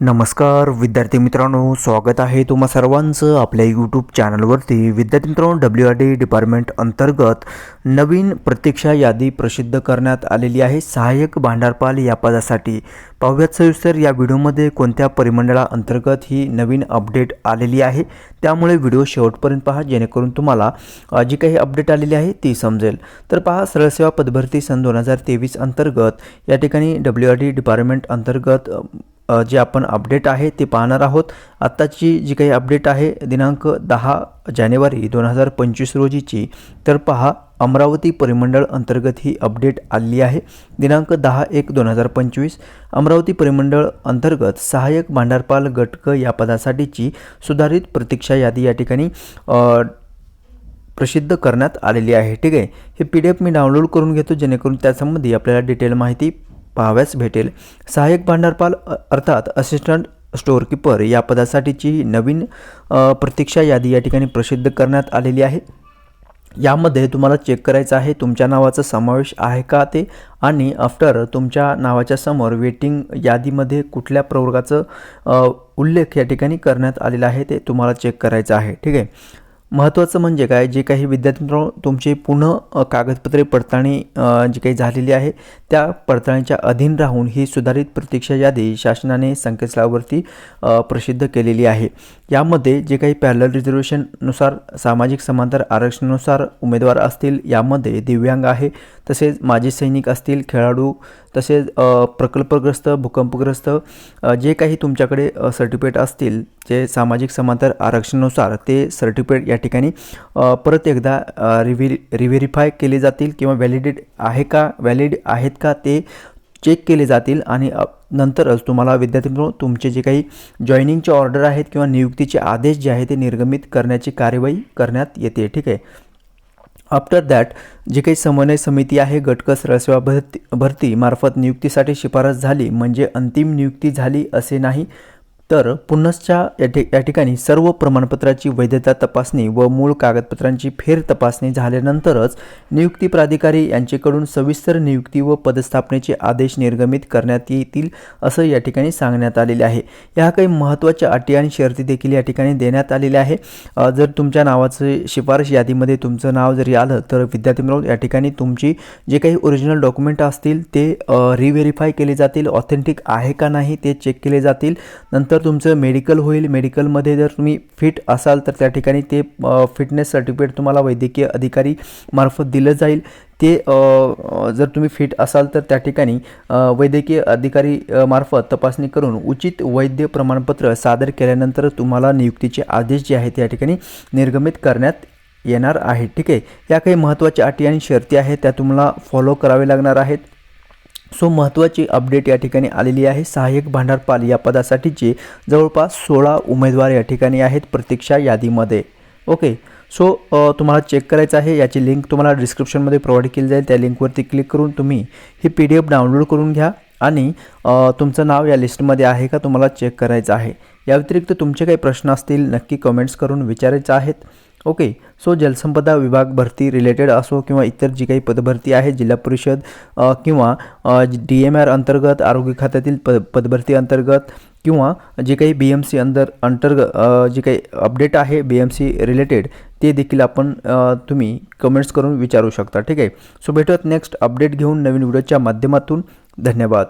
नमस्कार विद्यार्थी मित्रांनो स्वागत आहे तुम्हा सर्वांचं आपल्या यूट्यूब चॅनलवरती विद्यार्थी मित्रांनो डब्ल्यू आर डी डिपार्टमेंट अंतर्गत नवीन प्रतीक्षा यादी प्रसिद्ध करण्यात आलेली आहे. सहाय्यक भांडारपाल या पदासाठी. पाहूयात सविस्तर या व्हिडिओमध्ये कोणत्या परिमंडळा अंतर्गत ही नवीन अपडेट आलेली आहे त्यामुळे व्हिडिओ शेवटपर्यंत पहा जेणेकरून तुम्हाला जी काही अपडेट आलेली आहे ती समजेल. तर पहा सरळ सेवा पदभरती सन दोन हजार तेवीस अंतर्गत या ठिकाणी डब्ल्यू आर डी डिपार्टमेंट अंतर्गत जे आपण अपडेट आहे ते पाहणार आहोत. आत्ताची जी काही अपडेट आहे दिनांक दहा जानेवारी दोन हजार पंचवीस रोजीची तर पहा अमरावती परिमंडळ अंतर्गत ही अपडेट आलेली आहे. दिनांक दहा एक दोन हजार पंचवीस अमरावती परिमंडळ अंतर्गत सहाय्यक भांडारपाल गटक या पदासाठीची सुधारित प्रतीक्षा यादी या ठिकाणी प्रसिद्ध करण्यात आलेली आहे. ठीक आहे? हे पी डी एफ मी डाउनलोड करून घेतो जेणेकरून त्यासंबंधी आपल्याला डिटेल माहिती पाहाव्यास भेटेल. सहाय्यक भांडारपाल अर्थात असिस्टंट स्टोअरकीपर या पदासाठीची नवीन प्रतीक्षा यादी या ठिकाणी प्रसिद्ध करण्यात आलेली आहे. यामध्ये तुम्हाला चेक करायचं आहे तुमच्या नावाचा समावेश आहे का ते आणि आफ्टर तुमच्या नावाच्या समोर वेटिंग यादीमध्ये कुठल्या प्रवर्गाचं उल्लेख या ठिकाणी करण्यात आलेला आहे ते तुम्हाला चेक करायचं आहे. ठीक आहे? महत्त्वाचं म्हणजे काय? जे काही विद्यार्थी मित्रांनो तुमचे पुन्हा कागदपत्रे पडताळणी जी काही झालेली आहे त्या पडताळणीच्या अधीन राहून ही सुधारित प्रतीक्षा यादी शासनाने संकेतस्थळावरती प्रसिद्ध केलेली आहे. यामध्ये जे काही पॅरल रिझर्वेशननुसार सामाजिक समांतर आरक्षणानुसार उमेदवार असतील यामध्ये दिव्यांग आहे तसेच माजी सैनिक असतील खेळाडू तसेच प्रकल्पग्रस्त भूकंपग्रस्त जे काही तुमच्याकडे सर्टिफिकेट असतील जे सामाजिक समांतर आरक्षणानुसार ते सर्टिफिकेट या ठिकाणी परत एकदा रिव्हि रिव्हेरीफाय केले जातील किंवा व्हॅलिडेट आहे का व्हॅलिड आहेत का ते चेक केले जातील आणि नंतरच तुम्हाला विद्यार्थी मित्रांनो तुमचे जे काही जॉईनिंगचे ऑर्डर आहेत किंवा नियुक्तीचे आदेश जे आहे ते निर्गमित करण्याची कार्यवाही करण्यात येते. ठीक आहे? आफ्टर दॅट जी काही समन्वय समिती आहे गटकस सरळसेवा भरती भरती मार्फत नियुक्तीसाठी शिफारस झाली म्हणजे अंतिम नियुक्ती झाली असे नाही. तर पुनश्चा या या ठिकाणी सर्व प्रमाणपत्राची वैधता तपासणी व मूळ कागदपत्रांची फेर तपासणी झाल्यानंतरच नियुक्ती प्राधिकारी यांच्याकडून सविस्तर नियुक्ती व पदस्थापनेचे आदेश निर्गमित करण्यात येतील असं या ठिकाणी सांगण्यात आलेले आहे. या काही महत्त्वाच्या अटी आणि शर्ती देखील या ठिकाणी देण्यात आलेल्या आहे. जर तुमच्या नावाचे शिफारस यादीमध्ये तुमचं नाव जरी आलं तर विद्यार्थी मित्रांनो या ठिकाणी तुमची जे काही ओरिजिनल डॉक्युमेंट असतील ते रिव्हेरीफाय केले जातील. ऑथेंटिक आहे का नाही ते चेक केले जातील. नंतर तुमचं मेडिकल होईल मेडिकलमध्ये जर तुम्ही फिट असाल तर त्या ठिकाणी ते फिटनेस सर्टिफिकेट तुम्हाला वैद्यकीय अधिकारी मार्फत दिलं जाईल. ते जर तुम्ही फिट असाल तर त्या ठिकाणी वैद्यकीय अधिकारी मार्फत तपासणी करून उचित वैद्य प्रमाणपत्र सादर केल्यानंतर तुम्हाला नियुक्तीचे आदेश जे आहेत त्या ठिकाणी निर्गमित करण्यात येणार आहे. ठीक आहे? या काही महत्त्वाच्या अटी आणि शर्ती आहेत त्या तुम्हाला फॉलो करावे लागणार आहेत. सो महत्त्वाची अपडेट या ठिकाणी आलेली आहे. सहाय्यक भांडारपाल या पदासाठीचे जवळपास सोळा उमेदवार या ठिकाणी आहेत प्रतीक्षा यादीमध्ये. ओके सो तुम्हाला चेक करायचं आहे. याची लिंक तुम्हाला डिस्क्रिप्शनमध्ये प्रोव्हाइड केली जाईल. त्या लिंकवरती क्लिक करून तुम्ही ही पी डी एफ डाउनलोड करून घ्या आणि तुमचं नाव या लिस्टमध्ये आहे का तुम्हाला चेक करायचं आहे. या व्यतिरिक्त तुमचे काही प्रश्न असतील नक्की कमेंट्स करून विचारायचे आहेत. ओके सो जलसंपदा विभाग भरती रिलेटेड असो किंवा इतर जी काही पदभरती आहे जिल्हा परिषद किंवा डी एम आर अंतर्गत आरोग्य खात्यातील प पदभरती अंतर्गत किंवा जे काही बी एम सी अंदर अंतर्गत जे काही अपडेट आहे बी एम सी रिलेटेड ते देखील आपण तुम्ही कमेंट्स करून विचारू शकता. ठीक आहे? सो भेटत नेक्स्ट अपडेट घेऊन नवीन व्हिडिओच्या माध्यमातून. धन्यवाद.